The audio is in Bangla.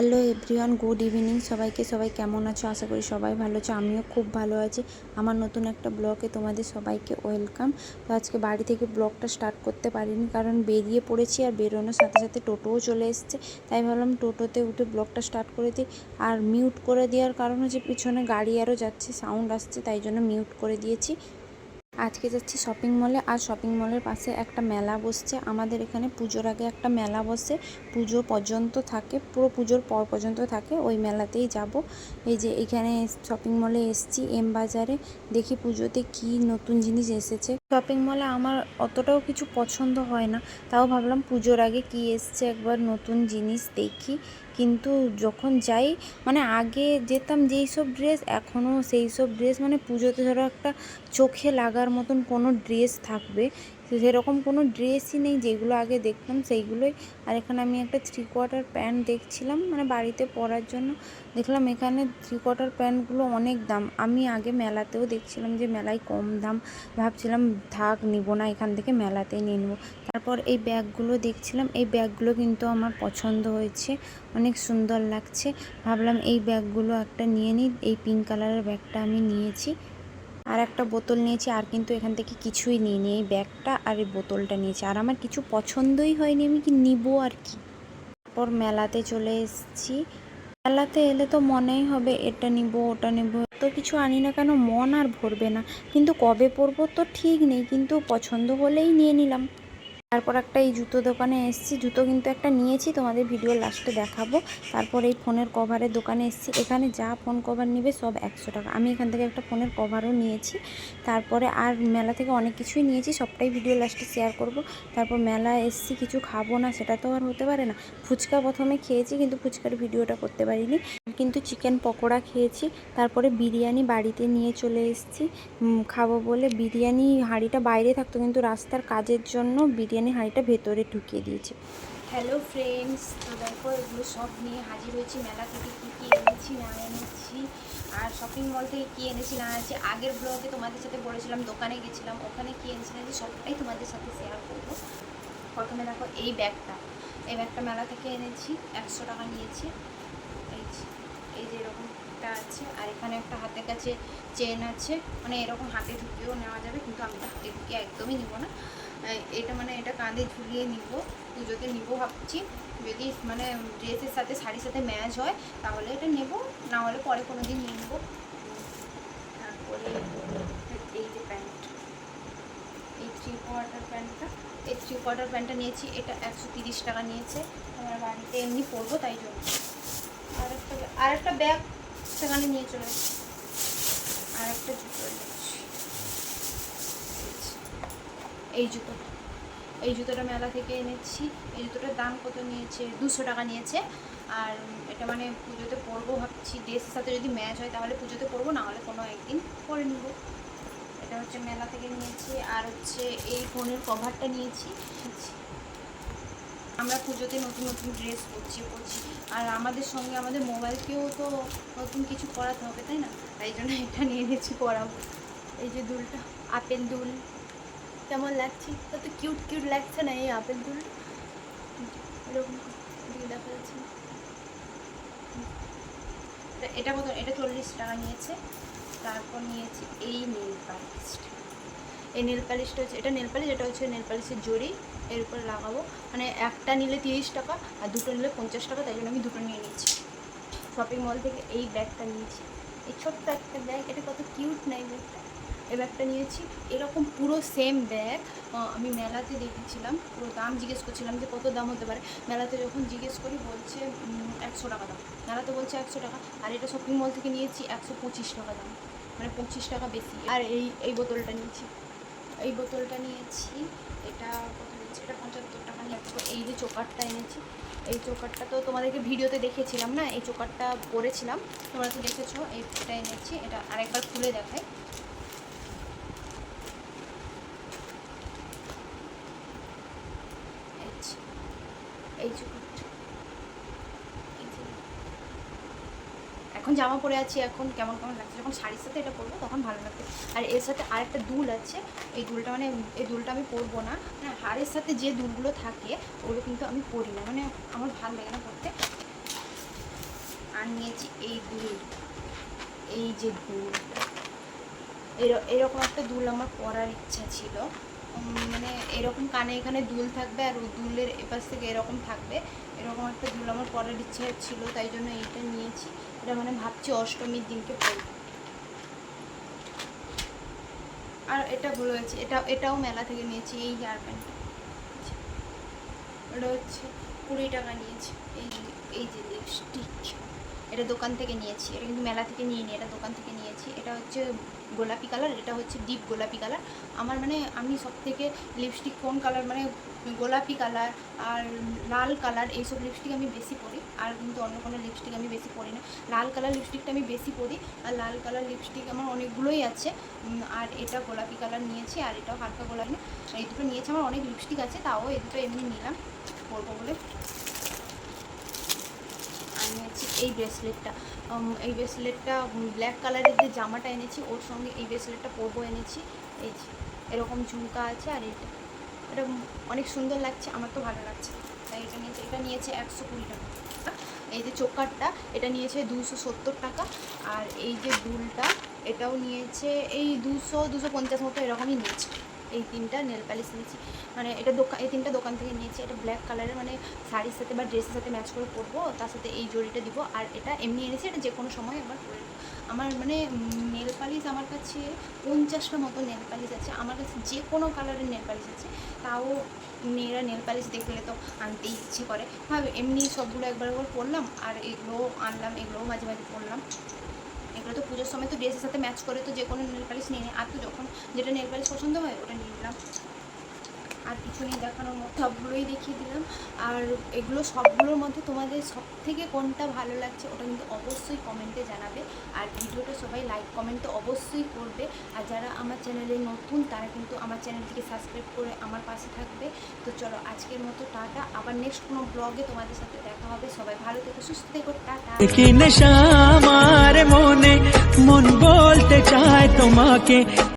Hello everyone, good evening. সবাইকে সবাই কেমন আছো? আশা করি সবাই ভালো আছো। আমিও খুব ভালো আছি। আমার নতুন একটা ব্লগে তোমাদের সবাইকে ওয়েলকাম। তো আজকে বাড়ি থেকে ব্লগটা স্টার্ট করতে পারিনি কারণ বেরিয়ে পড়েছি আর বেরোনোর সাথে সাথে টোটোও চলে এসছে। তাই ভাবলাম টোটোতে উঠে ব্লগটা স্টার্ট করে দিই। আর মিউট করে দেওয়ার কারণ হচ্ছে পিছনে গাড়ি আরও যাচ্ছে, সাউন্ড আসছে, তাই জন্য মিউট করে দিয়েছি। আজকে যাচ্ছি শপিং মলে আর শপিং মলের পাশে একটা মেলা বসছে। আমাদের এখানে পুজোর আগে একটা মেলা বসে। পুজো পর্যন্ত থাকে, পুরো পুজোর পর পর্যন্ত থাকে। ওই মেলাতেই যাব। এই যে এখানে শপিং মলে এসছি এম বাজারে। দেখি পুজোতে কি নতুন জিনিস এসেছে। শপিং মলে আমার অতটাও কিছু পছন্দ হয় না। তাও ভাবলাম পুজোর আগে কি এসছে একবার নতুন জিনিস দেখি। কিন্তু যখন যাই মানে আগে যেতাম যেই সব ড্রেস এখনও সেই সব ড্রেস মানে পুজোতে ধরো একটা চোখে লাগার মতন কোনো ড্রেস থাকবে। সেরকম কোনো ড্রেসই নেই যেগুলো আগে দেখতাম, সেইগুলোই। আর এখানে আমি একটা থ্রি কোয়ার্টার প্যান্ট দেখছিলাম মানে বাড়িতে পরার জন্য। দেখলাম এখানে থ্রি কোয়ার্টার প্যান্টগুলো অনেক দাম। আমি আগে মেলাতেও দেখছিলাম যে মেলায় কম দাম। ভাবছিলাম, থাক, নিব না, এখান থেকে মেলাতেই নিয়ে নেব। তারপর এই ব্যাগগুলো দেখছিলাম। এই ব্যাগগুলো কিন্তু আমার পছন্দ হয়েছে। অনেক সুন্দর লাগছে। ভাবলাম এই ব্যাগগুলো একটা নিয়ে নিই। এই পিঙ্ক কালারের ব্যাগটা আমি নিয়েছি। আর একটা বোতল নিয়েছি, আর কিন্তু এখান থেকে কিছুই নিই এই ব্যাগটা আর এই বোতলটা নিয়েছি। আর আমার কিছু পছন্দই হয়নি, আমি কি নিব আর কি? তারপর মেলাতে চলে এসেছি। মেলাতে এলে তো মনেই হবে, এটা নিব, ওটা নিব। তো কিছু আনি না কেন, মন আর ভরবে না। কিন্তু কবে পরবো তো ঠিক নেই, কিন্তু পছন্দ হলেই নিয়ে নিলাম। তারপর একটা এই জুতো দোকানে এসেছি। জুতো কিন্তু একটা নিয়েছি, তোমাদের ভিডিও লাস্টে দেখাবো। তারপর এই ফোনের কভারের দোকানে এসেছি। এখানে যা ফোন কভার নিবে সব একশো টাকা। আমি এখান থেকে একটা ফোনের কভারও নিয়েছি। তারপরে আর মেলা থেকে অনেক কিছুই নিয়েছি, সবটাই ভিডিও লাস্টে শেয়ার করব। তারপর মেলা এসেছি, কিছু খাব না, সেটা তো আর হতে পারে না। ফুচকা প্রথমে খেয়েছি, কিন্তু ফুচকার ভিডিওটা করতে পারিনি। কিন্তু চিকেন পকোড়া খেয়েছি। তারপরে বিরিয়ানি বাড়িতে নিয়ে চলে এসেছি। খাব বলে বিরিয়ানি, হাঁড়িটা বাইরে থাকতো, কিন্তু রাস্তার কাজের জন্য বিরিয়ানি হাঁড়িটা ভেতরে ঢুকিয়ে দিয়েছে। হ্যালো ফ্রেন্ডস তো দেখো এগুলো সব নিয়ে হাজির হয়েছি। মেলা থেকে কী কী এনেছি, না এনেছি, আর শপিং মল থেকে কী এনেছি, না এনেছি, আগের ব্লগে তোমাদের সাথে বলেছিলাম, দোকানে গেছিলাম, ওখানে কী এনেছি, না সবটাই তোমাদের সাথে শেয়ার করব। প্রথমে দেখো এই ব্যাগটা এই ব্যাগটা মেলা থেকে এনেছি, একশো টাকা নিয়েছি। এই এই যে এরকমটা আছে, আর এখানে একটা হাতের কাছে চেন আছে মানে এরকম হাতে ঢুকিয়েও নেওয়া যাবে, কিন্তু আমি হাতে ঢুকিয়ে একদমই নিব না। এটা মানে এটা কাঁধে ঝুলিয়ে নিব, পুজোতে নিব ভাবছি। যদি মানে ড্রেসের সাথে, শাড়ির সাথে ম্যাচ হয়, তাহলে এটা নেব, না হলে পরে কোনো দিন নিয়ে নেব। তারপরে এই যে প্যান্ট, এই থ্রি কোয়ার্টার প্যান্টটা, এই থ্রি কোয়ার্টার প্যান্টটা নিয়েছি, এটা একশো তিরিশ টাকা নিয়েছে। আমার বাড়িতে এমনি পরবো, তাই জন্য। আর একটা আর একটা ব্যাগ সেখানে নিয়ে চলে আর একটা জুতো এই জুতো। এই জুতোটা মেলা থেকে এনেছি। এই জুতোটার দাম কত নিয়েছে? দুশো টাকা নিয়েছে। আর এটা মানে পুজোতে পরবো ভাবছি। ড্রেসের সাথে যদি ম্যাচ হয় তাহলে পুজোতে পরবো, না হলে কোনো একদিন পরে নিব। এটা হচ্ছে মেলা থেকে নিয়েছি। আর হচ্ছে এই ফোনের কভারটা নিয়েছি। আমরা পুজোতে নতুন নতুন ড্রেস করছি করছি আর আমাদের সঙ্গে আমাদের মোবাইলকেও তো নতুন কিছু করাতে হবে, তাই না? তাই জন্য এটা নিয়ে নিয়েছি পরাবো। এই যে দুলটা, আপেল দুল। কেমন লাগছে? কত কিউট কিউট লাগছে না এই আপেল এরকম দেখা যাচ্ছে। এটা কত? এটা চল্লিশ টাকা নিয়েছে। তারপর নিয়েছি এই নেল পালিশটা এই নেল পালিশটা হচ্ছে, এটা নেল পালিশ এটা হচ্ছে নেল পালিশের জড়ি। এর উপরে লাগাবো। মানে একটা নিলে তিরিশ টাকা, আর দুটো নিলে পঞ্চাশ টাকা, তাই জন্য আমি দুটো নিয়ে নিয়েছি। শপিং মল থেকে এই ব্যাগটা নিয়েছি। এই ছোট্ট একটা ব্যাগ এটা কত কিউট নাই ব্যাগটা এই ব্যাগটা নিয়েছি। এরকম পুরো সেম ব্যাগ আমি মেলাতে দেখেছিলাম। পুরো দাম জিজ্ঞেস করছিলাম যে কত দাম হতে পারে। মেলাতে যখন জিজ্ঞেস করি, বলছে একশো টাকা দাম। মেলাতে বলছে একশো টাকা। আর এটা শপিং মল থেকে নিয়েছি একশো পঁচিশ টাকা দাম। মানে পঁচিশ টাকা বেশি। আর এই এই বোতলটা নিয়েছি। এই বোতলটা নিয়েছি, এটা কত নিয়েছি? এটা পঁচাত্তর টাকা নিয়েছি। এই যে চোকারটা এনেছি, এই চোকারটা তো তোমাদেরকে ভিডিওতে দেখেছিলাম না? এই চোকারটা পরেছিলাম। তোমরা তো দেখেছ এটা এনেছি। এটা আরেকবার খুলে দেখাই। এখন জামা পরে আছি, এখন কেমন কেমন লাগছে? যখন শাড়ির সাথে এটা পরবো তখন ভালো লাগবে। আর এর সাথে আরেকটা দুল আছে, এই দুলটা মানে এই দুলটা আমি পরবো না। মানে হাড়ের সাথে যে দুলগুলো থাকে, ওগুলো কিন্তু আমি পরি না। মানে আমার ভালো লাগে না পরতে। আর নিয়েছি এই দুল। এই যে দুল এর- এরকম একটা দুল আমার পরার ইচ্ছা ছিল। মানে এরকম কানে এখানে দুল থাকবে আর দুলের এপাশ থেকে এরকম থাকবে। এরকম একটা দুল আমার পরার ইচ্ছা ছিল, তাই জন্য এইটা নিয়েছি। এটা মানে ভাবছি অষ্টমীর দিনকে পরবো। আর এটা ভুল হয়েছে, এটা, এটাও মেলা থেকে নিয়েছি, এই হেয়ার ব্যান্ডটা এটা হচ্ছে কুড়ি টাকা নিয়েছি, এই এই যে লিপস্টিক এটা দোকান থেকে নিয়েছি। এটা কিন্তু মেলা থেকে নিয়ে নিই এটা দোকান থেকে নিয়েছি। এটা হচ্ছে গোলাপি কালার, এটা হচ্ছে ডিপ গোলাপি কালার। আমার মানে আমি সব থেকে লিপস্টিক কোন কালার মানে গোলাপি কালার আর লাল কালার এইসব লিপস্টিক আমি বেশি পরি। আর কিন্তু অন্য কোনো লিপস্টিক আমি বেশি পরি না। লাল কালার লিপস্টিকটা আমি বেশি পরি আর লাল কালার লিপস্টিক আমার অনেকগুলোই আছে। আর এটা গোলাপি কালার নিয়েছি আর এটাও হালকা গোলাপি। না এই দুটো নিয়েছি, আমার অনেক লিপস্টিক আছে, তাও এই দুটো এমনি নিলাম। পরবো বলে। হচ্ছে এই ব্রেসলেটটা এই ব্রেসলেটটা ব্ল্যাক কালারের যে জামাটা এনেছি, ওর সঙ্গে এই ব্রেসলেটটা পরবো এনেছি। এই যে, এরকম ঝুমকা আছে আর এটা। এটা অনেক সুন্দর লাগছে, আমার তো ভালো লাগছে। তাই এটা নিয়েছে এটা নিয়েছে একশো কুড়ি টাকা। এই যে চোকারটা, এটা নিয়েছে দুশো সত্তর টাকা। আর এই যে দুলটা, এটাও নিয়েছে, এই দুশো দুশো পঞ্চাশ মতো এরকমই নিয়েছে। এই তিনটা নেল পালিশ নিয়েছি। মানে এটা দোকান এই তিনটা দোকান থেকে নিয়েছি। এটা ব্ল্যাক কালারের মানে শাড়ির সাথে বা ড্রেসের সাথে ম্যাচ করে পরবো, তার সাথে এই জড়িটা দিব। আর এটা এমনি এনেছি, এটা যে কোনো সময় একবার পরে আমার মানে নেল পালিশ আমার কাছে পঞ্চাশটা মতো নেল পালিশ আছে। আমার কাছে যে কোনো কালারের নেল পালিশ আছে। তাও মেয়েরা নেল পালিশ দেখলে তো আনতেই ইচ্ছে করে। ভাবে, এমনি সবগুলো একবার একবার পরলাম, আর এগুলোও আনলাম, এগুলোও মাঝে মাঝে পরলাম। এগুলো তো পুজোর সময় তো ড্রেসের সাথে ম্যাচ করে তো যে কোনো নেল পালিশ নিয়ে নিই আর তো যখন যেটা নেল পালিশ পছন্দ হয়, ওটা নিয়ে নিলাম। আর কিছু নেই দেখানোর মতো সবগুলোই দেখিয়ে দিলাম। আর এগুলো সবগুলোর মধ্যে তোমাদের সব থেকে কোনটা ভালো লাগছে ওটা কিন্তু অবশ্যই কমেন্টে জানাবে। আর ভিডিওটা সবাই লাইক কমেন্ট তো অবশ্যই করবে। আর যারা আমার চ্যানেলে নতুন, তারা কিন্তু আমার চ্যানেলটিকে সাবস্ক্রাইব করে আমার পাশে থাকবে। তো চলো আজকের মতো টাটা। আবার নেক্সট কোনো ব্লগে তোমাদের সাথে দেখা হবে। সবাই ভালো থেকে, সুস্থ থেকো, টাটা। মনে? মন বলতে চায় তোমাকে।